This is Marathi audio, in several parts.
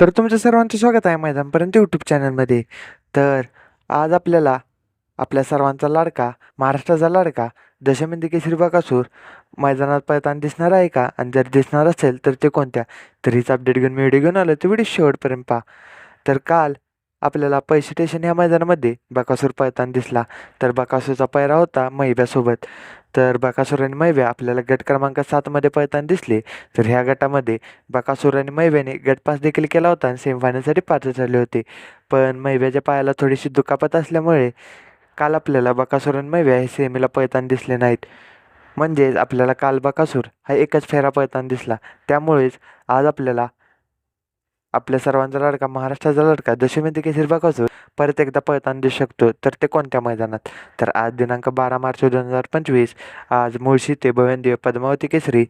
तर तुमच्या सर्वांचं स्वागत आहे मैदानपर्यंत यूट्यूब चॅनलमध्ये तर आज आपल्याला आपल्या सर्वांचा लाडका महाराष्ट्राचा लाडका दशमिंदी केसरी कासूर मैदानात पळताना दिसणार आहे का? आणि जर दिसणार असेल तर ते कोणत्या? तर हीच अपडेट घेऊन मी व्हिडिओ घेऊन आलो ते व्हिडिओ शेवटपर्यंत पहा. तर काल आपल्याला पैसे स्टेशन या मैदानामध्ये बकासूर पळताना दिसला. तर बकासूरचा पैरा होता मैब्यासोबत तर बकासूर आणि मैब्या आपल्याला गट क्रमांक सातमध्ये पळताना दिसले. तर ह्या गटामध्ये बकासूर आणि मैव्याने गट पास देखील केला होता आणि सेमीफायनलसाठी पात्र झाले होते. पण मैव्याच्या पायाला थोडीशी दुखापत असल्यामुळे काल आपल्याला बकासूर आणि मैव्या हे सेमीला पळताना दिसले नाहीत. म्हणजेच आपल्याला काल बकासूर हा एकच फेरा पळताना दिसला. त्यामुळेच आज आपल्याला आपल्या सर्वांचा लाडका महाराष्ट्राचा लाडका दशमी केसरी बकासूर परत एकदा पळताना दिसू शकतो. तर ते कोणत्या मैदानात? तर आज दिनांक बारा मार्च दोन हजार पंचवीस आज मुळशी ते भवनदेव पद्मावती केसरी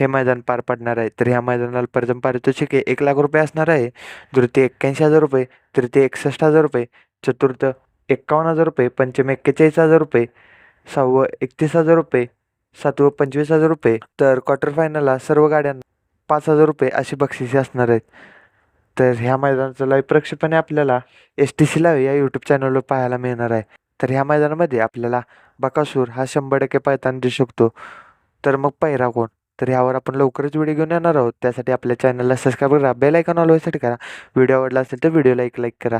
हे मैदान पार पडणार आहे. तर ह्या मैदानाला प्रथम पारितोषिके एक लाख रुपये असणार आहे. द्वितीय एक्क्याऐंशी हजार रुपये तृतीय एकसष्ट हजार रुपये चतुर्थ एक्कावन्न हजार रुपये पंचम एक्केचाळीस हजार रुपये सहावं एकतीस हजार रुपये सातवं पंचवीस हजार रुपये. तर क्वार्टर फायनलला सर्व गाड्यांना पाच हजार रुपये अशी बक्षिसे असणार आहेत. तर ह्या मैदानाचं लाईव्ह प्रक्षेपण आपल्याला. एस टी सी लाईव्ह या यूट्यूब चॅनलवर पाहायला मिळणार आहे. तर ह्या मैदानामध्ये आपल्याला बकासूर हा शंभर टक्के पाहताना दिसू शकतो. तर मग पहिरा कोण? तर ह्यावर आपण लवकरच व्हिडिओ घेऊन येणार आहोत. त्यासाठी आपल्या चॅनलला सबस्क्राईब करा बेल आयकॉन ऑलवेसाठी करा. व्हिडिओ आवडला असेल तर व्हिडिओला एक लाईक करा.